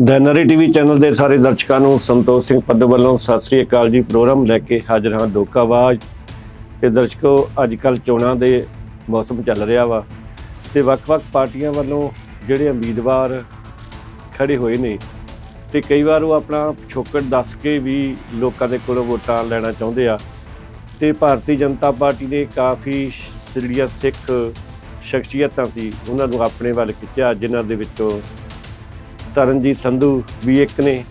ਦੈਨਰੀ TV channel ਦੇ ਸਾਰੇ ਦਰਸ਼ਕਾਂ ਨੂੰ ਸੰਤੋਖ ਸਿੰਘ ਪੱਦੋ ਵੱਲੋਂ ਸਤਿ ਸ੍ਰੀ ਅਕਾਲ ਜੀ। ਪ੍ਰੋਗਰਾਮ ਲੈ ਕੇ ਹਾਜ਼ਰ ਹਾਂ ਦੋਕਾਵਾਜ ਤੇ ਦਰਸ਼ਕੋ, ਅੱਜ ਕੱਲ ਚੋਣਾਂ ਦੇ ਮੌਸਮ ਚੱਲ ਰਿਹਾ ਵਾ ਤੇ ਵੱਖ-ਵੱਖ ਪਾਰਟੀਆਂ ਵੱਲੋਂ ਜਿਹੜੇ ਉਮੀਦਵਾਰ ਖੜੇ ਹੋਏ ਨੇ ਤੇ ਕਈ ਵਾਰ ਉਹ ਆਪਣਾ ਪਿਛੋਕੜ ਦੱਸ ਕੇ ਵੀ ਲੋਕਾਂ ਦੇ ਕੋਲੋਂ ਵੋਟਾਂ ਲੈਣਾ ਚਾਹੁੰਦੇ ਆ। ਤੇ ਭਾਰਤੀ ਜਨਤਾ ਪਾਰਟੀ ਨੇ ਕਾਫੀ ਜਿਹੜੀਆਂ ਸਿੱਖ ਸ਼ਖਸੀਅਤਾਂ ਸੀ, ਉਹਨਾਂ ਨੂੰ ਆਪਣੇ ਵੱਲ ਖਿੱਚਿਆ, ਜਿਨ੍ਹਾਂ ਦੇ ਵਿੱਚੋਂ ਤਰਨਜੀਤ ਸੰਧੂ ਵੀ ਇੱਕ ਨੇ,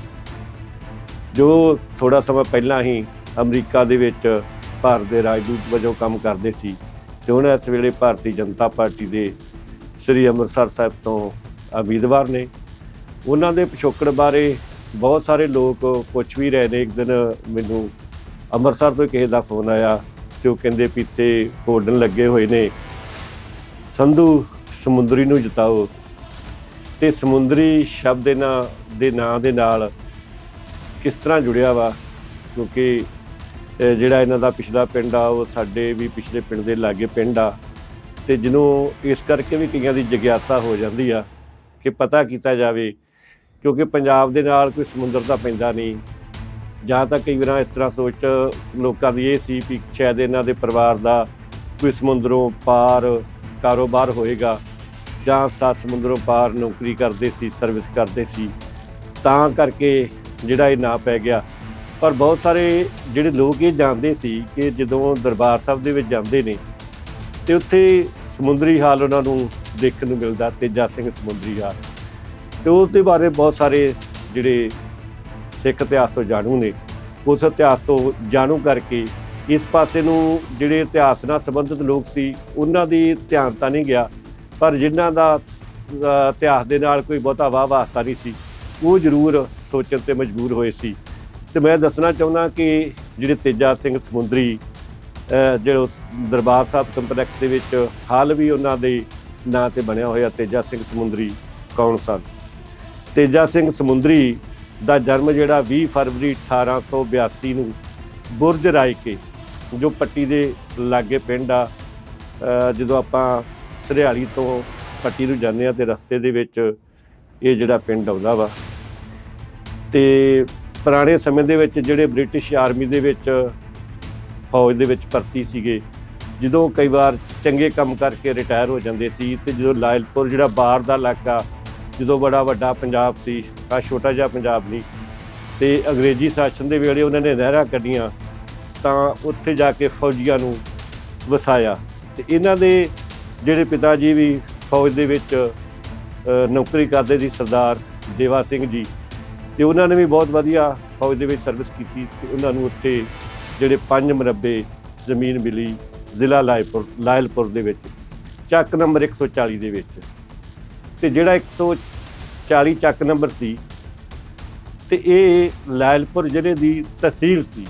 ਜੋ ਥੋੜਾ ਸਮਾਂ ਪਹਿਲਾਂ ਹੀ ਅਮਰੀਕਾ ਦੇ ਵਿੱਚ ਭਾਰਤ ਦੇ ਰਾਜਦੂਤ ਵਜੋਂ ਕੰਮ ਕਰਦੇ ਸੀ ਤੇ ਹੁਣ ਇਸ ਵੇਲੇ ਭਾਰਤੀ ਜਨਤਾ ਪਾਰਟੀ ਦੇ ਸ੍ਰੀ ਅੰਮ੍ਰਿਤਸਰ ਸਾਹਿਬ ਤੋਂ ਉਮੀਦਵਾਰ ਨੇ। ਉਹਨਾਂ ਦੇ ਪਿਛੋਕੜ ਬਾਰੇ ਬਹੁਤ ਸਾਰੇ ਲੋਕ ਪੁੱਛ ਵੀ ਰਹੇ ਨੇ। ਇੱਕ ਦਿਨ ਮੈਨੂੰ ਅੰਮ੍ਰਿਤਸਰ ਤੋਂ ਕਿਸੇ ਦਾ ਫੋਨ ਆਇਆ ਜੋ ਕਹਿੰਦੇ ਪੀਤੇ ਹੋਲਡਨ ਲੱਗੇ ਹੋਏ ਨੇ। ਸੰਧੂ ਸਮੁੰਦਰੀ ਨੂੰ ਜਿਤਾਓ। ਤੇ ਸਮੁੰਦਰੀ ਸ਼ਬਦ ਇਹਨਾਂ ਦੇ ਨਾਂ ਦੇ ਨਾਲ ਕਿਸ ਤਰ੍ਹਾਂ ਜੁੜਿਆ ਵਾ? ਕਿਉਂਕਿ ਜਿਹੜਾ ਇਹਨਾਂ ਦਾ ਪਿਛਲਾ ਪਿੰਡ ਆ, ਉਹ ਸਾਡੇ ਵੀ ਪਿਛਲੇ ਪਿੰਡ ਦੇ ਲਾਗੇ ਪਿੰਡ ਆ। ਤੇ ਜਿਹਨੂੰ ਇਸ ਕਰਕੇ ਵੀ ਕਈਆਂ ਦੀ ਜਿਗਿਆਸਾ ਹੋ ਜਾਂਦੀ ਆ ਕਿ ਪਤਾ ਕੀਤਾ ਜਾਵੇ, ਕਿਉਂਕਿ ਪੰਜਾਬ ਦੇ ਨਾਲ ਕੋਈ ਸਮੁੰਦਰ ਤਾਂ ਪੈਂਦਾ ਨਹੀਂ। ਜਾਂ ਤਾਂ ਕਈ ਵਾਰ ਇਸ ਤਰ੍ਹਾਂ ਸੋਚ ਲੋਕਾਂ ਦੀ ਇਹ ਸੀ ਵੀ ਸ਼ਾਇਦ ਇਹਨਾਂ ਦੇ ਪਰਿਵਾਰ ਦਾ ਕੋਈ ਸਮੁੰਦਰੋਂ ਪਾਰ ਕਾਰੋਬਾਰ ਹੋਏਗਾ। ਜਾਂ ਸੱਤ ਸਮੁੰਦਰੋਂ ਪਾਰ ਨੌਕਰੀ ਕਰਦੇ ਸੀ ਸਰਵਿਸ ਕਰਦੇ ਸੀ, ਤਾਂ ਕਰਕੇ ਜਿਹੜਾ ਇਹ ਨਾਂ ਪੈ ਗਿਆ। ਪਰ ਬਹੁਤ ਸਾਰੇ ਜਿਹੜੇ ਲੋਕ ਇਹ ਜਾਣਦੇ ਸੀ ਕਿ ਜਦੋਂ ਦਰਬਾਰ ਸਾਹਿਬ ਦੇ ਵਿੱਚ ਜਾਂਦੇ ਨੇ, ਤੇ ਉੱਥੇ ਸਮੁੰਦਰੀ ਹਾਲ ਉਹਨਾਂ ਨੂੰ ਦੇਖਣ ਨੂੰ ਮਿਲਦਾ, ਤੇਜਾ ਸਿੰਘ ਸਮੁੰਦਰੀ ਹਾਲ। ਤੇ ਉਸ ਦੇ ਬਾਰੇ ਬਹੁਤ ਸਾਰੇ ਜਿਹੜੇ ਸਿੱਖ ਇਤਿਹਾਸ ਤੋਂ ਜਾਣੂ ਨੇ, ਉਸ ਇਤਿਹਾਸ ਤੋਂ ਜਾਣੂ ਕਰਕੇ ਇਸ ਪਾਸੇ ਨੂੰ ਜਿਹੜੇ ਇਤਿਹਾਸ ਨਾਲ ਸੰਬੰਧਿਤ ਲੋਕ ਸੀ, ਉਹਨਾਂ ਦੀ ਧਿਆਨ ਤਾਂ ਨਹੀਂ ਗਿਆ ਪਰ ਜਿਨ੍ਹਾਂ ਦਾ ਇਤਿਹਾਸ ਦੇ ਨਾਲ ਕੋਈ ਬਹੁਤਾ ਵਾਹ ਵਾਸਤਾ ਨਹੀਂ ਸੀ ਉਹ ਜ਼ਰੂਰ ਸੋਚਣ ਤੇ ਮਜਬੂਰ ਹੋਏ ਸੀ। ਤੇ ਮੈਂ ਦੱਸਣਾ ਚਾਹੁੰਦਾ ਕਿ ਜਿਹੜੇ ਤੇਜਾ ਸਿੰਘ ਸਮੁੰਦਰੀ ਅ, ਜਿਹੜਾ ਦਰਬਾਰ ਸਾਹਿਬ ਕੰਪਲੈਕਸ ਦੇ ਵਿੱਚ ਹਾਲ ਵੀ ਉਹਨਾਂ ਦੇ ਨਾਂ ਤੇ ਬਣਿਆ ਹੋਇਆ ਤੇਜਾ ਸਿੰਘ ਸਮੁੰਦਰੀ ਕੌਣ ਸਨ? ਤੇਜਾ ਸਿੰਘ ਸਮੁੰਦਰੀ ਦਾ ਜਨਮ ਜਿਹੜਾ 20 ਫਰਵਰੀ 1882 ਨੂੰ ਬੁਰਜ ਰਾਇਕੇ ਜੋ ਪੱਟੀ ਦੇ ਲਾਗੇ ਪਿੰਡ ਆ ਜਦੋਂ ਆਪਾਂ ਸਰਿਆਲੀ ਤੋਂ ਪੱਟੀ ਨੂੰ ਜਾਂਦੇ ਆ ਤੇ ਰਸਤੇ ਦੇ ਵਿੱਚ ਇਹ ਜਿਹੜਾ ਪਿੰਡ ਆਉਂਦਾ ਵਾ। ਤੇ ਪੁਰਾਣੇ ਸਮੇਂ ਦੇ ਵਿੱਚ ਜਿਹੜੇ ਬ੍ਰਿਟਿਸ਼ ਆਰਮੀ ਦੇ ਵਿੱਚ ਫੌਜ ਦੇ ਵਿੱਚ ਭਰਤੀ ਸੀਗੇ, ਜਦੋਂ ਕਈ ਵਾਰ ਚੰਗੇ ਕੰਮ ਕਰਕੇ ਰਿਟਾਇਰ ਹੋ ਜਾਂਦੇ ਸੀ ਤੇ ਜਦੋਂ ਲਾਇਲਪੁਰ ਜਿਹੜਾ ਬਾਹਰ ਦਾ ਇਲਾਕਾ, ਜਦੋਂ ਬੜਾ ਵੱਡਾ ਪੰਜਾਬ ਸੀ, ਆ ਛੋਟਾ ਜਿਹਾ ਪੰਜਾਬ ਨਹੀਂ, ਤੇ ਅੰਗਰੇਜ਼ੀ ਸ਼ਾਸਨ ਦੇ ਵੇਲੇ ਉਹਨਾਂ ਨੇ ਨਹਿਰਾਂ ਕੱਢੀਆਂ ਤਾਂ ਉੱਥੇ ਜਾ ਕੇ ਫੌਜੀਆਂ ਨੂੰ ਵਸਾਇਆ। ਤੇ ਇਹਨਾਂ ਦੇ ਜਿਹੜੇ ਪਿਤਾ ਜੀ ਵੀ ਫੌਜ ਦੇ ਵਿੱਚ ਨੌਕਰੀ ਕਰਦੇ ਸੀ ਸਰਦਾਰ ਦੇਵਾ ਸਿੰਘ ਜੀ, ਤੇ ਉਹਨਾਂ ਨੇ ਵੀ ਬਹੁਤ ਵਧੀਆ ਫੌਜ ਦੇ ਵਿੱਚ ਸਰਵਿਸ ਕੀਤੀ ਤੇ ਉਹਨਾਂ ਨੂੰ ਉੱਥੇ ਜਿਹੜੇ ਪੰਜ ਮਰਬੇ ਜ਼ਮੀਨ ਮਿਲੀ ਜ਼ਿਲ੍ਹਾ ਲਾਇਲਪੁਰ ਲਾਇਲਪੁਰ ਦੇ ਵਿੱਚ, ਚੱਕ ਨੰਬਰ 140 ਦੇ ਵਿੱਚ। ਤੇ ਜਿਹੜਾ 140 ਚੱਕ ਨੰਬਰ ਸੀ ਤੇ ਇਹ ਲਾਇਲਪੁਰ ਜ਼ਿਲ੍ਹੇ ਦੀ ਤਹਿਸੀਲ ਸੀ।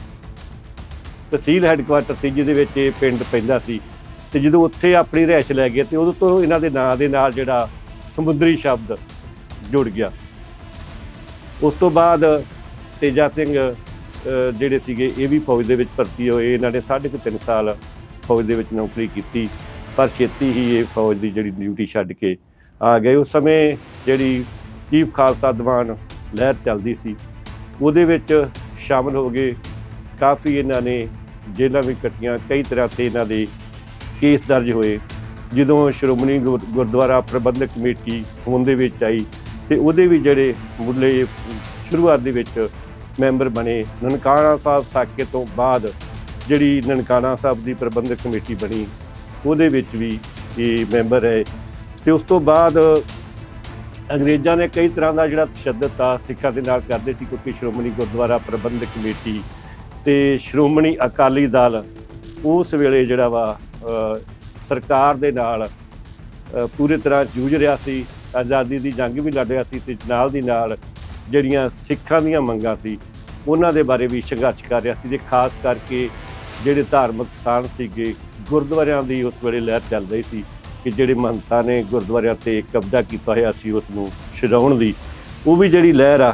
ਤਹਿਸੀਲ ਹੈੱਡਕੁਆਟਰ ਸੀ ਜਿਹਦੇ ਵਿੱਚ ਇਹ ਪਿੰਡ ਪੈਂਦਾ ਸੀ। ਤੇ ਜਦੋਂ ਉੱਥੇ ਆਪਣੀ ਰਿਹਾਇਸ਼ ਲੈ ਗਏ ਤੇ ਉਦੋਂ ਤੋਂ ਇਹਨਾਂ ਦੇ ਨਾਂ ਦੇ ਨਾਲ ਜਿਹੜਾ ਸਮੁੰਦਰੀ ਸ਼ਬਦ ਜੁੜ ਗਿਆ। ਉਸ ਤੋਂ ਬਾਅਦ ਤੇਜਾ ਸਿੰਘ ਜਿਹੜੇ ਸੀਗੇ ਇਹ ਵੀ ਫੌਜ ਦੇ ਵਿੱਚ ਭਰਤੀ ਹੋਏ। ਇਹਨਾਂ ਨੇ ਸਾਢੇ ਕੁ ਤਿੰਨ ਸਾਲ ਫੌਜ ਦੇ ਵਿੱਚ ਨੌਕਰੀ ਕੀਤੀ, ਪਰ ਛੇਤੀ ਹੀ ਇਹ ਫੌਜ ਦੀ ਜਿਹੜੀ ਡਿਊਟੀ ਛੱਡ ਕੇ ਆ ਗਏ। ਉਸ ਸਮੇਂ ਜਿਹੜੀ ਚੀਫ ਖਾਲਸਾ ਦੀਵਾਨ ਲਹਿਰ ਚੱਲਦੀ ਸੀ, ਉਹਦੇ ਵਿੱਚ ਸ਼ਾਮਲ ਹੋ ਗਏ। ਕਾਫੀ ਇਹਨਾਂ ਨੇ ਜੇਲ੍ਹਾਂ ਵੀ ਕੱਟੀਆਂ, ਕਈ ਤਰ੍ਹਾਂ ਤੇ ਇਹਨਾਂ ਦੇ ਕੇਸ ਦਰਜ ਹੋਏ, ਜਦੋਂ ਸ਼੍ਰੋਮਣੀ ਗੁਰ- ਗੁਰਦੁਆਰਾ ਪ੍ਰਬੰਧਕ ਕਮੇਟੀ ਹੋਂਦ ਦੇ ਵਿੱਚ ਆਈ ਤੇ ਉਹਦੇ ਵੀ ਜਿਹੜੇ ਮੁੱਢਲੇ ਸ਼ੁਰੂਆਤ ਦੇ ਵਿੱਚ ਮੈਂਬਰ ਬਣੇ, ਨਨਕਾਣਾ ਸਾਹਿਬ ਸਾਕੇ ਤੋਂ ਬਾਅਦ ਜਿਹੜੀ ਨਨਕਾਣਾ ਸਾਹਿਬ ਦੀ ਪ੍ਰਬੰਧਕ ਕਮੇਟੀ ਬਣੀ, ਉਹਦੇ ਵਿੱਚ ਵੀ ਇਹ ਮੈਂਬਰ ਹੈ ਤੇ ਉਸ ਤੋਂ ਬਾਅਦ ਅੰਗਰੇਜ਼ਾਂ ਨੇ ਕਈ ਤਰ੍ਹਾਂ ਦਾ ਜਿਹੜਾ ਤਸ਼ੱਦਦ ਆ ਸਿੱਖਾਂ ਦੇ ਨਾਲ ਕਰਦੇ ਸੀ ਕਿਉਂਕਿ ਸ਼੍ਰੋਮਣੀ ਗੁਰਦੁਆਰਾ ਪ੍ਰਬੰਧਕ ਕਮੇਟੀ ਤੇ ਸ਼੍ਰੋਮਣੀ ਅਕਾਲੀ ਦਲ ਉਸ ਵੇਲੇ ਜਿਹੜਾ ਵਾ ਸਰਕਾਰ ਦੇ ਨਾਲ ਅ, ਪੂਰੀ ਤਰ੍ਹਾਂ ਜੂਝ ਰਿਹਾ ਸੀ ਆਜ਼ਾਦੀ ਦੀ ਜੰਗ ਵੀ ਲੜ ਰਿਹਾ ਸੀ ਤੇ ਨਾਲ ਦੀ ਨਾਲ ਜਿਹੜੀਆਂ ਸਿੱਖਾਂ ਦੀਆਂ ਮੰਗਾਂ ਸੀ ਉਹਨਾਂ ਦੇ ਬਾਰੇ ਵੀ ਸੰਘਰਸ਼ ਕਰ ਰਿਹਾ ਸੀ ਤੇ ਖਾਸ ਕਰਕੇ ਜਿਹੜੇ ਧਾਰਮਿਕ ਸਥਾਨ ਸੀਗੇ ਗੁਰਦੁਆਰਿਆਂ ਦੀ ਉਸ ਵੇਲੇ ਲਹਿਰ ਚੱਲ ਰਹੀ ਸੀ ਕਿ ਜਿਹੜੇ ਮਹੰਤਾਂ ਨੇ ਗੁਰਦੁਆਰਿਆਂ ਤੇ ਕਬਜ਼ਾ ਕੀਤਾ ਹੋਇਆ ਸੀ ਉਸ ਨੂੰ ਛਡਾਉਣ ਦੀ ਉਹ ਵੀ ਜਿਹੜੀ ਲਹਿਰ ਆ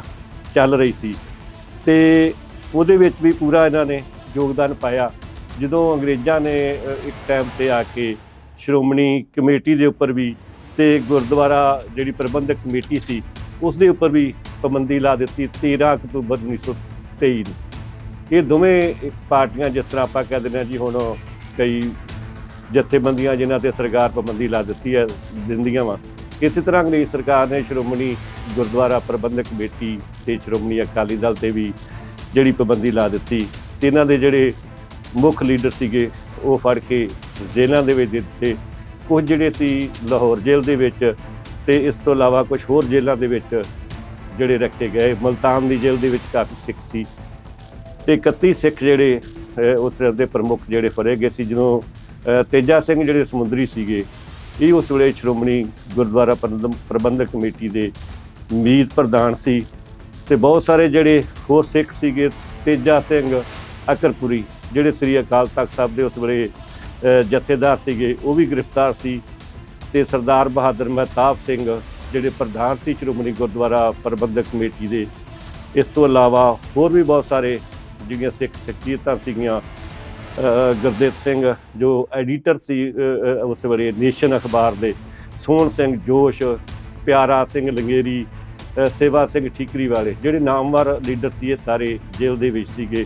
ਚੱਲ ਰਹੀ ਸੀ ਤੇ ਉਹਦੇ ਵਿੱਚ ਵੀ ਪੂਰਾ ਇਹਨਾਂ ਨੇ ਯੋਗਦਾਨ ਪਾਇਆ। ਜਦੋਂ ਅੰਗਰੇਜ਼ਾਂ ਨੇ ਇੱਕ ਟਾਈਮ ਤੇ ਆ ਕੇ ਸ਼੍ਰੋਮਣੀ ਕਮੇਟੀ ਦੇ ਉੱਪਰ ਵੀ ਤੇ ਗੁਰਦੁਆਰਾ ਜਿਹੜੀ ਪ੍ਰਬੰਧਕ ਕਮੇਟੀ ਸੀ ਉਸ ਦੇ ਉੱਪਰ ਵੀ ਪਾਬੰਦੀ ਲਾ ਦਿੱਤੀ 13 ਅਕਤੂਬਰ 1923 ਨੂੰ। ਇਹ ਦੋਵੇਂ ਪਾਰਟੀਆਂ ਜਿਸ ਤਰ੍ਹਾਂ ਆਪਾਂ ਕਹਿ ਦਿੰਦੇ ਹਾਂ ਜੀ, ਹੁਣ ਕਈ ਜਥੇਬੰਦੀਆਂ ਜਿਨ੍ਹਾਂ ਤੇ ਸਰਕਾਰ ਪਾਬੰਦੀ ਲਾ ਦਿੱਤੀ ਹੈ, ਦਿੰਦੀਆਂ ਵਾ। ਇਸੇ ਤਰ੍ਹਾਂ ਅੰਗਰੇਜ਼ ਸਰਕਾਰ ਨੇ ਸ਼੍ਰੋਮਣੀ ਗੁਰਦੁਆਰਾ ਪ੍ਰਬੰਧਕ ਕਮੇਟੀ ਤੇ ਸ਼੍ਰੋਮਣੀ ਅਕਾਲੀ ਦਲ ਤੇ ਵੀ ਜਿਹੜੀ ਪਾਬੰਦੀ ਲਾ ਦਿੱਤੀ। ਤੇ ਇਹਨਾਂ ਦੇ ਜਿਹੜੇ ਮੁੱਖ ਲੀਡਰ ਸੀਗੇ ਉਹ ਫੜ ਕੇ ਜੇਲ੍ਹਾਂ ਦੇ ਵਿੱਚ ਦਿੱਤੇ। ਕੁਝ ਜਿਹੜੇ ਸੀ ਲਾਹੌਰ ਜੇਲ੍ਹ ਦੇ ਵਿੱਚ ਤੇ ਇਸ ਤੋਂ ਇਲਾਵਾ ਕੁਝ ਹੋਰ ਜੇਲ੍ਹਾਂ ਦੇ ਵਿੱਚ ਜਿਹੜੇ ਰੱਖੇ ਗਏ। ਮਲਤਾਨ ਦੀ ਜੇਲ੍ਹ ਦੇ ਵਿੱਚ ਕਾਫੀ ਸਿੱਖ ਸੀ ਤੇ 31 ਸਿੱਖ ਜਿਹੜੇ ਅਹ, ਦੇ ਪ੍ਰਮੁੱਖ ਜਿਹੜੇ ਫੜੇ ਗਏ ਸੀ ਜਦੋਂ ਤੇਜਾ ਸਿੰਘ ਜਿਹੜੇ ਸਮੁੰਦਰੀ ਸੀਗੇ ਇਹ ਉਸ ਵੇਲੇ ਸ਼੍ਰੋਮਣੀ ਗੁਰਦੁਆਰਾ ਪ੍ਰਬੰਧ- ਪ੍ਰਬੰਧਕ ਕਮੇਟੀ ਦੇ ਮੀਤ ਪ੍ਰਧਾਨ ਸੀ ਤੇ ਬਹੁਤ ਸਾਰੇ ਜਿਹੜੇ ਹੋਰ ਸਿੱਖ ਸੀਗੇ ਤੇਜਾ ਸਿੰਘ ਅਕਰਪੁਰੀ ਜਿਹੜੇ ਸ੍ਰੀ ਅਕਾਲ ਤਖਤ ਸਾਹਿਬ ਦੇ ਉਸ ਵੇਲੇ ਜਥੇਦਾਰ ਸੀਗੇ, ਉਹ ਵੀ ਗ੍ਰਿਫਤਾਰ ਸੀ ਤੇ ਸਰਦਾਰ ਬਹਾਦਰ ਮਹਿਤਾਬ ਸਿੰਘ, ਜਿਹੜੇ ਪ੍ਰਧਾਨ ਸੀ ਸ਼੍ਰੋਮਣੀ ਗੁਰਦੁਆਰਾ ਪ੍ਰਬੰਧਕ ਕਮੇਟੀ ਦੇ, ਇਸ ਤੋਂ ਇਲਾਵਾ ਹੋਰ ਵੀ ਬਹੁਤ ਸਾਰੇ ਜਿਹੜੀਆਂ ਸਿੱਖ ਸ਼ਖਸੀਅਤਾਂ ਸੀਗੀਆਂ ਗੁਰਦੇਵ ਸਿੰਘ, ਜੋ ਐਡੀਟਰ ਸੀ ਉਸ ਵੇਲੇ ਨੇਸ਼ਨ ਅਖਬਾਰ ਦੇ, ਸੋਹਣ ਸਿੰਘ ਜੋਸ਼, ਪਿਆਰਾ ਸਿੰਘ ਲੰਗੇਰੀ ਸੇਵਾ ਸਿੰਘ ਠੀਕਰੀ ਵਾਲੇ, ਜਿਹੜੇ ਨਾਮਵਰ ਲੀਡਰ ਸੀ ਇਹ ਸਾਰੇ ਜੇਲ੍ਹ ਦੇ ਵਿੱਚ ਸੀਗੇ।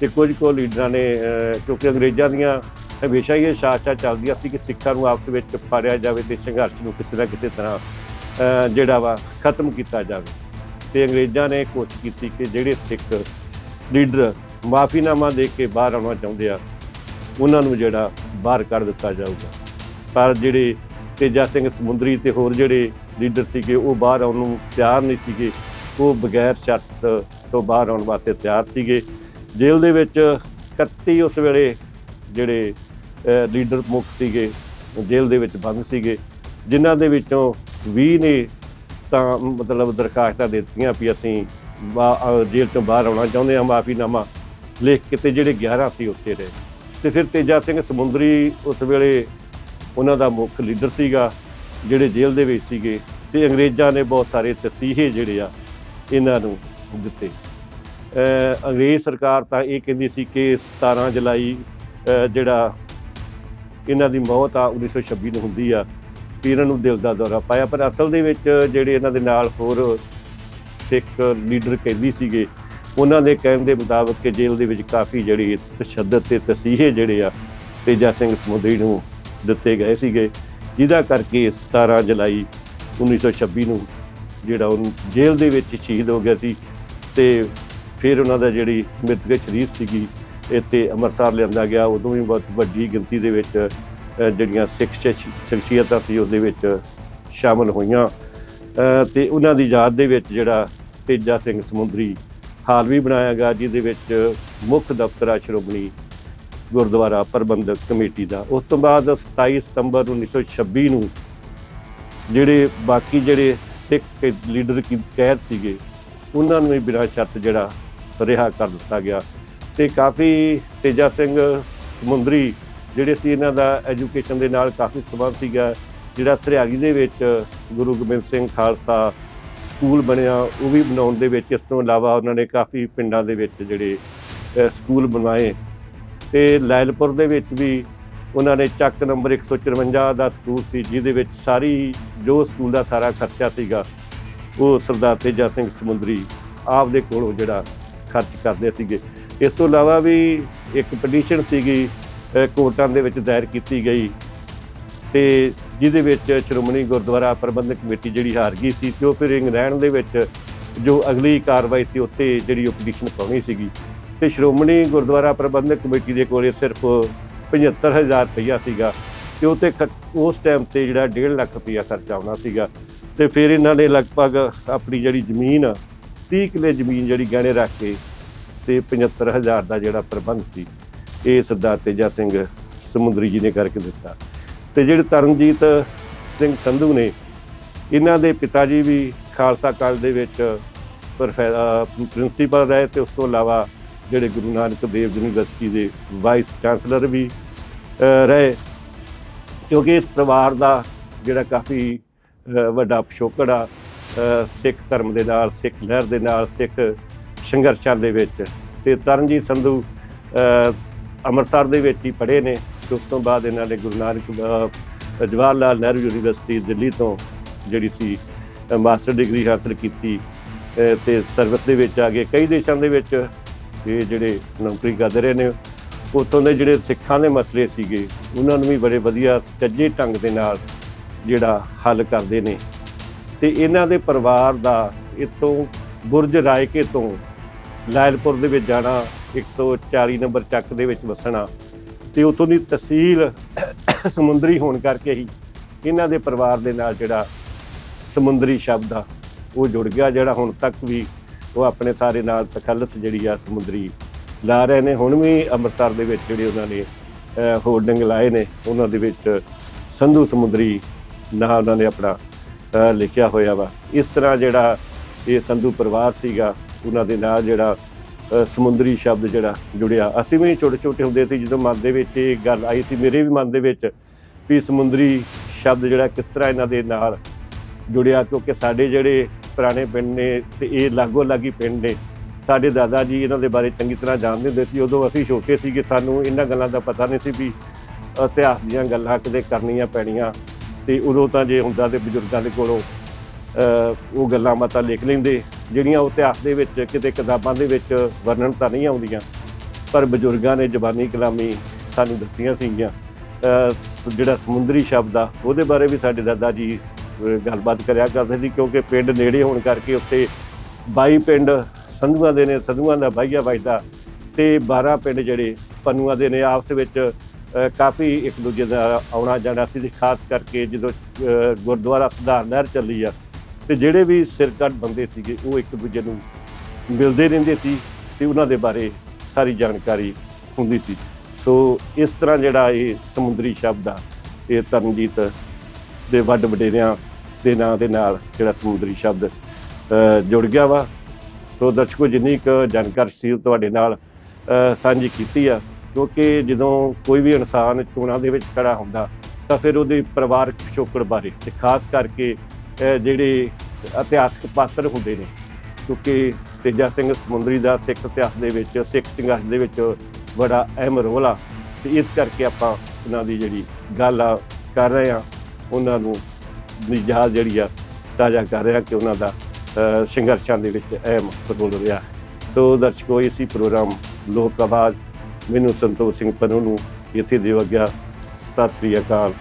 ਤੇ ਕੁਝ ਕੁ ਲੀਡਰਾਂ ਨੇ ਕਿਉਂਕਿ ਅੰਗਰੇਜ਼ਾਂ ਦੀਆਂ ਹਮੇਸ਼ਾ ਹੀ ਇਹ ਸ਼ਾਸਾ ਚੱਲਦੀਆਂ ਸੀ ਕਿ ਸਿੱਖਾਂ ਨੂੰ ਆਪਸ ਵਿੱਚ ਫਾੜਿਆ ਜਾਵੇ ਤੇ ਸੰਘਰਸ਼ ਨੂੰ ਕਿਸੇ ਨਾ ਕਿਸੇ ਤਰ੍ਹਾਂ ਜਿਹੜਾ ਵਾ ਖਤਮ ਕੀਤਾ ਜਾਵੇ। ਤੇ ਅੰਗਰੇਜ਼ਾਂ ਨੇ ਕੋਸ਼ਿਸ਼ ਕੀਤੀ ਕਿ ਜਿਹੜੇ ਸਿੱਖ ਲੀਡਰ ਮਾਫੀਨਾਮਾ ਦੇ ਕੇ ਬਾਹਰ ਆਉਣਾ ਚਾਹੁੰਦੇ ਆ, ਉਹਨਾਂ ਨੂੰ ਜਿਹੜਾ ਬਾਹਰ ਕੱਢ ਦਿੱਤਾ ਜਾਊਗਾ। ਪਰ ਜਿਹੜੇ ਤੇਜਾ ਸਿੰਘ ਸਮੁੰਦਰੀ ਤੇ ਹੋਰ ਜਿਹੜੇ ਲੀਡਰ ਸੀਗੇ, ਉਹ ਬਾਹਰ ਆਉਣ ਨੂੰ ਤਿਆਰ ਨਹੀਂ ਸੀਗੇ। ਉਹ ਬਗੈਰ ਸ਼ਰਤ ਤੋਂ ਬਾਹਰ ਆਉਣ ਵਾਸਤੇ ਤਿਆਰ ਸੀਗੇ। ਜੇਲ੍ਹ ਦੇ ਵਿੱਚ 31 ਉਸ ਵੇਲੇ ਜਿਹੜੇ ਲੀਡਰ ਮੁੱਖ ਸੀਗੇ, ਜੇਲ੍ਹ ਦੇ ਵਿੱਚ ਬੰਦ ਸੀਗੇ, ਜਿਨ੍ਹਾਂ ਦੇ ਵਿੱਚੋਂ 20 ਨੇ ਤਾਂ ਮਤਲਬ ਦਰਖਾਸਤਾਂ ਦੇ ਦਿੱਤੀਆਂ ਵੀ ਅਸੀਂ ਬਾ- ਜੇਲ੍ਹ ਤੋਂ ਬਾਹਰ ਆਉਣਾ ਚਾਹੁੰਦੇ ਹਾਂ, ਮਾਫੀਨਾਮਾ ਲਿਖ ਕੇ ਤੇ ਜਿਹੜੇ 11 ਸੀ ਉੱਥੇ ਰਹੇ। ਤੇ ਫਿਰ ਤੇਜਾ ਸਿੰਘ ਸਮੁੰਦਰੀ ਉਸ ਵੇਲੇ ਉਹਨਾਂ ਦਾ ਮੁੱਖ ਲੀਡਰ ਸੀਗਾ, ਜਿਹੜੇ ਜੇਲ੍ਹ ਦੇ ਵਿੱਚ ਸੀਗੇ, ਤੇ ਅੰਗਰੇਜ਼ਾਂ ਨੇ ਬਹੁਤ ਸਾਰੇ ਤਸੀਹੇ ਜਿਹੜੇ ਆ, ਇਹਨਾਂ ਨੂੰ ਦਿੱਤੇ। ਅੰਗਰੇਜ਼ ਸਰਕਾਰ ਤਾਂ ਇਹ ਕਹਿੰਦੀ ਸੀ ਕਿ 17 ਜੁਲਾਈ ਜਿਹੜਾ ਇਹਨਾਂ ਦੀ ਮੌਤ ਆ 1926 ਨੂੰ ਹੁੰਦੀ ਆ, ਵੀ ਇਹਨਾਂ ਨੂੰ ਦਿਲ ਦਾ ਦੌਰਾ ਪਾਇਆ। ਪਰ ਅਸਲ ਦੇ ਵਿੱਚ ਜਿਹੜੇ ਇਹਨਾਂ ਦੇ ਨਾਲ ਹੋਰ ਸਿੱਖ ਲੀਡਰ ਕਹਿੰਦੀ ਸੀਗੇ, ਉਹਨਾਂ ਦੇ ਕਹਿਣ ਦੇ ਮੁਤਾਬਕ ਕਿ ਜੇਲ੍ਹ ਦੇ ਵਿੱਚ ਕਾਫੀ ਜਿਹੜੀ ਤਸ਼ੱਦਦ ਤੇ ਤਸੀਹੇ ਜਿਹੜੇ ਆ, ਤੇਜਾ ਸਿੰਘ ਸਮੁੰਦਰੀ ਨੂੰ ਦਿੱਤੇ ਗਏ ਸੀਗੇ, ਜਿਹਦਾ ਕਰਕੇ 17 ਜੁਲਾਈ 1926 ਨੂੰ ਜਿਹੜਾ ਉਹ ਜੇਲ੍ਹ ਦੇ ਵਿੱਚ ਸ਼ਹੀਦ ਹੋ ਗਿਆ ਸੀ। ਤੇ ਫਿਰ ਉਹਨਾਂ ਦਾ ਜਿਹੜੀ ਮ੍ਰਿਤਕ ਸ਼ਰੀਰ ਸੀਗੀ ਇੱਥੇ ਅੰਮ੍ਰਿਤਸਰ ਲਿਆਂਦਾ ਗਿਆ। ਉਦੋਂ ਵੀ ਬਹੁਤ ਵੱਡੀ ਗਿਣਤੀ ਦੇ ਵਿੱਚ ਜਿਹੜੀਆਂ ਸਿੱਖ ਸ਼ਖਸੀਅਤਾਂ ਸੀ ਉਹਦੇ ਵਿੱਚ ਸ਼ਾਮਲ ਹੋਈਆਂ। ਅ, ਤੇ ਉਹਨਾਂ ਦੀ ਯਾਦ ਦੇ ਵਿੱਚ ਜਿਹੜਾ ਤੇਜਾ ਸਿੰਘ ਸਮੁੰਦਰੀ ਹਾਲ ਵੀ ਬਣਾਇਆ ਗਿਆ ਜਿਹਦੇ ਵਿੱਚ ਮੁੱਖ ਦਫ਼ਤਰ ਆ ਸ਼੍ਰੋਮਣੀ ਗੁਰਦੁਆਰਾ ਪ੍ਰਬੰਧਕ ਕਮੇਟੀ ਦਾ। ਉਸ ਤੋਂ ਬਾਅਦ 27 ਸਤੰਬਰ 1926 ਨੂੰ ਜਿਹੜੇ ਬਾਕੀ ਜਿਹੜੇ ਸਿੱਖ ਲੀਡਰ ਕੀ ਕੈਦ ਸੀਗੇ ਉਹਨਾਂ ਨੂੰ ਵੀ ਬਿਨਾਂ ਸ਼ਰਤ ਜਿਹੜਾ ਰਿਹਾ ਕਰ ਦਿੱਤਾ ਗਿਆ। ਤੇ ਕਾਫੀ ਤੇਜਾ ਸਿੰਘ ਸਮੁੰਦਰੀ ਜਿਹੜੇ ਸੀ, ਇਹਨਾਂ ਦਾ ਐਜੂਕੇਸ਼ਨ ਦੇ ਨਾਲ ਕਾਫੀ ਸੰਬੰਧ ਸੀਗਾ। ਜਿਹੜਾ ਸਰਿਆਗੀ ਦੇ ਵਿੱਚ ਗੁਰੂ ਗੋਬਿੰਦ ਸਿੰਘ ਖਾਲਸਾ ਸਕੂਲ ਬਣਿਆ, ਉਹ ਵੀ ਬਣਾਉਣ ਦੇ ਵਿੱਚ, ਇਸ ਤੋਂ ਇਲਾਵਾ ਉਹਨਾਂ ਨੇ ਕਾਫੀ ਪਿੰਡਾਂ ਦੇ ਵਿੱਚ ਜਿਹੜੇ ਸਕੂਲ ਬਣਾਏ ਤੇ ਲੈਲਪੁਰ ਦੇ ਵਿੱਚ ਵੀ ਉਹਨਾਂ ਨੇ ਚੱਕ ਨੰਬਰ 154 ਦਾ ਸਕੂਲ ਸੀ, ਜਿਹਦੇ ਵਿੱਚ ਸਾਰੀ, ਜੋ ਸਕੂਲ ਦਾ ਸਾਰਾ ਖਰਚਾ ਸੀਗਾ, ਉਹ ਸਰਦਾਰ ਤੇਜਾ ਸਿੰਘ ਸਮੁੰਦਰੀ ਆਪ ਦੇ ਕੋਲੋਂ ਜਿਹੜਾ ਖਰਚ ਕਰਦੇ ਸੀਗੇ। ਇਸ ਤੋਂ ਇਲਾਵਾ ਵੀ ਇੱਕ ਪਟੀਸ਼ਨ ਸੀਗੀ ਕੋਰਟਾਂ ਦੇ ਵਿੱਚ ਦਾਇਰ ਕੀਤੀ ਗਈ। ਤੇ ਜਿਹਦੇ ਵਿੱਚ ਸ਼੍ਰੋਮਣੀ ਗੁਰਦੁਆਰਾ ਪ੍ਰਬੰਧਕ ਕਮੇਟੀ ਜਿਹੜੀ ਹਾਰ ਗਈ ਸੀ ਤੇ ਉਹ ਫਿਰ ਇੰਗਲੈਂਡ ਦੇ ਵਿੱਚ ਜੋ ਅਗਲੀ ਕਾਰਵਾਈ ਸੀ ਉੱਥੇ ਜਿਹੜੀ ਉਹ ਪਟੀਸ਼ਨ ਪਾਉਣੀ ਸੀਗੀ। ਤੇ ਸ਼੍ਰੋਮਣੀ ਗੁਰਦੁਆਰਾ ਪ੍ਰਬੰਧਕ ਕਮੇਟੀ ਦੇ ਕੋਲੇ ਸਿਰਫ 75000 ਰੁਪਈਆ ਸੀਗਾ ਤੇ ਉਹ ਤੇ ਖ- ਉਸ ਟਾਈਮ ਤੇ ਜਿਹੜਾ 1.5 ਲੱਖ ਰੁਪਈਆ ਖਰਚਾ ਆਉਣਾ ਸੀਗਾ। ਤੇ ਫਿਰ ਇਹਨਾਂ ਨੇ ਲਗਭਗ ਆਪਣੀ ਜਿਹੜੀ ਜ਼ਮੀਨ ਆ, 30 ਕਿੱਲੇ ਜ਼ਮੀਨ ਜਿਹੜੀ ਗਹਿਣੇ ਰੱਖ ਕੇ ਤੇ 75000 ਦਾ ਜਿਹੜਾ ਪ੍ਰਬੰਧ ਸੀ, ਇਹ ਸਰਦਾਰ ਤੇਜਾ ਸਿੰਘ ਸਮੁੰਦਰੀ ਜੀ ਨੇ ਕਰਕੇ ਦਿੱਤਾ। ਤੇ ਜਿਹੜੇ ਤਰਨਜੀਤ ਸਿੰਘ ਸੰਧੂ ਨੇ, ਇਹਨਾਂ ਦੇ ਪਿਤਾ ਜੀ ਵੀ ਖਾਲਸਾ ਕਾਲਜ ਦੇ ਵਿੱਚ ਪ੍ਰਿੰਸੀਪਲ ਰਹੇ ਤੇ ਉਸ ਤੋਂ ਇਲਾਵਾ ਜਿਹੜੇ ਗੁਰੂ ਨਾਨਕ ਦੇਵ ਯੂਨੀਵਰਸਿਟੀ ਦੇ ਵਾਈਸ ਚਾਂਸਲਰ ਵੀ ਰਹੇ। ਕਿਉਂਕਿ ਇਸ ਪਰਿਵਾਰ ਦਾ ਜਿਹੜਾ ਕਾਫੀ ਵੱਡਾ ਪਿਛੋਕੜ ਆ ਸਿੱਖ ਧਰਮ ਦੇ ਨਾਲ, ਸਿੱਖ ਲਹਿਰ ਦੇ ਨਾਲ, ਸਿੱਖ ਸੰਘਰਸ਼ਾਂ ਦੇ ਵਿੱਚ ਤੇ ਤਰਨਜੀਤ ਸੰਧੂ ਅੰਮ੍ਰਿਤਸਰ ਦੇ ਵਿੱਚ ਹੀ ਪੜ੍ਹੇ ਨੇ ਤੇ ਉਸ ਤੋਂ ਬਾਅਦ ਇਹਨਾਂ ਨੇ ਗੁਰੂ ਨਾਨਕ ਜਵਾਹਰ ਲਾਲ ਨਹਿਰੂ ਯੂਨੀਵਰਸਿਟੀ ਦਿੱਲੀ ਤੋਂ ਜਿਹੜੀ ਸੀ ਮਾਸਟਰ ਡਿਗਰੀ ਹਾਸਲ ਕੀਤੀ, ਅਹ, ਤੇ ਸਰਵਿਸ ਦੇ ਵਿੱਚ ਆ ਗਏ। ਕਈ ਦੇਸ਼ਾਂ ਦੇ ਵਿੱਚ ਇਹ ਜਿਹੜੇ ਨੌਕਰੀ ਕਰਦੇ ਰਹੇ ਨੇ, ਉੱਥੋਂ ਦੇ ਜਿਹੜੇ ਸਿੱਖਾਂ ਦੇ ਮਸਲੇ ਸੀਗੇ, ਉਹਨਾਂ ਨੂੰ ਵੀ ਬੜੇ ਵਧੀਆ ਸੱਜੇ ਢੰਗ ਦੇ ਨਾਲ ਜਿਹੜਾ ਹੱਲ ਕਰਦੇ ਨੇ। ਤੇ ਇਹਨਾਂ ਦੇ ਪਰਿਵਾਰ ਦਾ ਇੱਥੋਂ ਬੁਰਜ ਰਾਇਕੇ ਤੋਂ ਲਾਇਲਪੁਰ ਦੇ ਵਿੱਚ ਜਾਣਾ 140 ਨੰਬਰ ਚੱਕ ਦੇ ਵਿੱਚ ਵਸਣਾ ਤੇ ਉਥੋਂ ਦੀ ਤਹਿਸੀਲ ਸਮੁੰਦਰੀ ਹੋਣ ਕਰਕੇ ਹੀ ਇਹਨਾਂ ਦੇ ਪਰਿਵਾਰ ਦੇ ਨਾਲ ਜਿਹੜਾ ਸਮੁੰਦਰੀ ਸ਼ਬਦ ਆ, ਉਹ ਜੁੜ ਗਿਆ, ਜਿਹੜਾ ਹੁਣ ਤੱਕ ਵੀ ਉਹ ਆਪਣੇ ਸਾਰੇ ਨਾਲ ਤਖੱਲਸ ਜਿਹੜੀ ਆ ਸਮੁੰਦਰੀ ਲਾ ਰਹੇ ਨੇ। ਹੁਣ ਵੀ ਅੰਮ੍ਰਿਤਸਰ ਦੇ ਵਿੱਚ ਜਿਹੜੇ ਉਹਨਾਂ ਨੇ ਹੋਰਡਿੰਗ ਲਾਏ ਨੇ, ਉਹਨਾਂ ਦੇ ਵਿੱਚ ਸੰਧੂ ਸਮੁੰਦਰੀ ਨਾਂ ਉਹਨਾਂ ਨੇ ਆਪਣਾ ਲਿਖਿਆ ਹੋਇਆ ਵਾ। ਇਸ ਤਰ੍ਹਾਂ ਜਿਹੜਾ ਇਹ ਸੰਧੂ ਪਰਿਵਾਰ ਸੀਗਾ, ਉਹਨਾਂ ਦੇ ਨਾਲ ਜਿਹੜਾ ਸਮੁੰਦਰੀ ਸ਼ਬਦ ਜਿਹੜਾ ਜੁੜਿਆ। ਅਸੀਂ ਵੀ ਛੋਟੇ ਛੋਟੇ ਹੁੰਦੇ ਸੀ, ਜਦੋਂ ਮਨ ਦੇ ਵਿੱਚ ਇਹ ਗੱਲ ਆਈ ਸੀ, ਮੇਰੇ ਵੀ ਮਨ ਦੇ ਵਿੱਚ ਵੀ ਸਮੁੰਦਰੀ ਸ਼ਬਦ ਜਿਹੜਾ ਕਿਸ ਤਰ੍ਹਾਂ ਇਹਨਾਂ ਦੇ ਨਾਲ ਜੁੜਿਆ, ਕਿਉਂਕਿ ਸਾਡੇ ਜਿਹੜੇ ਪੁਰਾਣੇ ਪਿੰਡ ਨੇ ਤੇ ਇਹ ਲਾਗੋ ਲਾਗੀ ਪਿੰਡ ਨੇ, ਸਾਡੇ ਦਾਦਾ ਜੀ ਇਹਨਾਂ ਦੇ ਬਾਰੇ ਚੰਗੀ ਤਰ੍ਹਾਂ ਜਾਣਦੇ ਹੁੰਦੇ ਸੀ। ਉਦੋਂ ਅਸੀਂ ਛੋਟੇ ਸੀਗੇ, ਸਾਨੂੰ ਇਹਨਾਂ ਗੱਲਾਂ ਦਾ ਪਤਾ ਨਹੀਂ ਸੀ ਵੀ ਇਤਿਹਾਸ ਦੀਆਂ ਗੱਲਾਂ ਕਿਤੇ ਕਰਨੀਆਂ ਪੈਣੀਆਂ। ਤੇ ਉਦੋਂ ਤਾਂ ਜੇ ਹੁੰਦਾ ਤੇ ਬਜ਼ੁਰਗਾਂ ਦੇ ਕੋਲੋਂ ਉਹ ਗੱਲਾਂ ਬਾਤਾਂ ਲਿਖ ਲੈਂਦੇ, ਜਿਹੜੀਆਂ ਉਹ ਇਤਿਹਾਸ ਦੇ ਵਿੱਚ ਕਿਤੇ ਕਿਤਾਬਾਂ ਦੇ ਵਿੱਚ ਵਰਣਨ ਤਾਂ ਨਹੀਂ ਆਉਂਦੀਆਂ, ਪਰ ਬਜ਼ੁਰਗਾਂ ਨੇ ਜ਼ਬਾਨੀ ਕਲਾਮੀ ਸਾਨੂੰ ਦੱਸੀਆਂ ਸੀਗੀਆਂ। ਜਿਹੜਾ ਸਮੁੰਦਰੀ ਸ਼ਬਦ ਆ, ਉਹਦੇ ਬਾਰੇ ਵੀ ਸਾਡੇ ਦਾਦਾ ਜੀ ਗੱਲਬਾਤ ਕਰਿਆ ਕਰਦੇ ਸੀ, ਕਿਉਂਕਿ ਪਿੰਡ ਨੇੜੇ ਹੋਣ ਕਰਕੇ ਉੱਥੇ 22 ਪਿੰਡ ਸੰਧੂਆਂ ਦੇ ਨੇ, ਸੰਧੂਆਂ ਦਾ ਬਾਈਆ ਵੱਜਦਾ ਤੇ 12 ਪਿੰਡ ਜਿਹੜੇ ਪੰਨੂਆਂ ਦੇ ਨੇ, ਆਪਸ ਵਿੱਚ ਕਾਫੀ ਇੱਕ ਦੂਜੇ ਦਾ ਆਉਣਾ ਜਾਣਾ ਸੀ ਤੇ ਖਾਸ ਕਰਕੇ ਜਦੋਂ ਗੁਰਦੁਆਰਾ ਸੁਧਾਰ ਨਹਿਰ ਚੱਲੀ ਆ, ਤੇ ਜਿਹੜੇ ਵੀ ਸਿਰਕੱਢ ਬੰਦੇ ਸੀਗੇ, ਉਹ ਇੱਕ ਦੂਜੇ ਨੂੰ ਮਿਲਦੇ ਰਹਿੰਦੇ ਸੀ ਤੇ ਉਹਨਾਂ ਦੇ ਬਾਰੇ ਸਾਰੀ ਜਾਣਕਾਰੀ ਹੁੰਦੀ ਸੀ। ਸੋ ਇਸ ਤਰ੍ਹਾਂ ਜਿਹੜਾ ਇਹ ਸਮੁੰਦਰੀ ਸ਼ਬਦ ਆ, ਇਹ ਤਰਨਜੀਤ ਦੇ ਵੱਡ ਵਡੇਰਿਆਂ ਦੇ ਨਾਂ ਦੇ ਨਾਲ ਜਿਹੜਾ ਸਮੁੰਦਰੀ ਸ਼ਬਦ ਜੁੜ ਗਿਆ ਵਾ। ਸੋ ਦਰਸ਼ਕੋ, ਜਿੰਨੀ ਕੁ ਜਾਣਕਾਰੀ ਸੀ ਤੁਹਾਡੇ ਨਾਲ ਸਾਂਝੀ ਕੀਤੀ ਆ। ਕਿਉਂਕਿ ਜਦੋਂ ਕੋਈ ਵੀ ਇਨਸਾਨ ਚੋਣਾਂ ਦੇ ਵਿੱਚ ਖੜਾ ਹੁੰਦਾ, ਤਾਂ ਫਿਰ ਉਹਦੇ ਪਰਿਵਾਰਕ ਪਿਛੋਕੜ ਬਾਰੇ ਤੇ ਖਾਸ ਕਰਕੇ ਜਿਹੜੇ ਇਤਿਹਾਸਕ ਪਾਤਰ ਹੁੰਦੇ ਨੇ, ਕਿਉਂਕਿ ਤੇਜਾ ਸਿੰਘ ਸਮੁੰਦਰੀ ਦਾ ਸਿੱਖ ਇਤਿਹਾਸ ਦੇ ਵਿੱਚ, ਸਿੱਖ ਸੰਘਰਸ਼ ਦੇ ਵਿੱਚ ਬੜਾ ਅਹਿਮ ਰੋਲ ਆ। ਤੇ ਇਸ ਕਰਕੇ ਆਪਾਂ ਉਹਨਾਂ ਦੀ ਜਿਹੜੀ ਗੱਲ ਆ ਕਰ ਰਹੇ ਆ ਉਹਨਾਂ ਨੂੰ ਨਿਜਾਤ ਜਿਹੜੀ ਆ ਤਾਜ਼ਾ ਕਰ ਰਿਹਾ ਕਿ ਉਹਨਾਂ ਦਾ ਸੰਘਰਸ਼ਾਂ ਦੇ ਵਿੱਚ ਅਹਿਮ ਰੋਲ ਰਿਹਾ ਸੋ ਦਰਸ਼ਕੋ, ਇਸੀ ਪ੍ਰੋਗਰਾਮ ਲੋਕ ਆਵਾਜ਼ ਮੈਨੂੰ ਸੰਤੋਖ ਸਿੰਘ ਪੰਨੂ ਨੂੰ ਇੱਥੇ ਦਿਓ ਗਿਆ ਸਤਿ ਸ੍ਰੀ ਅਕਾਲ।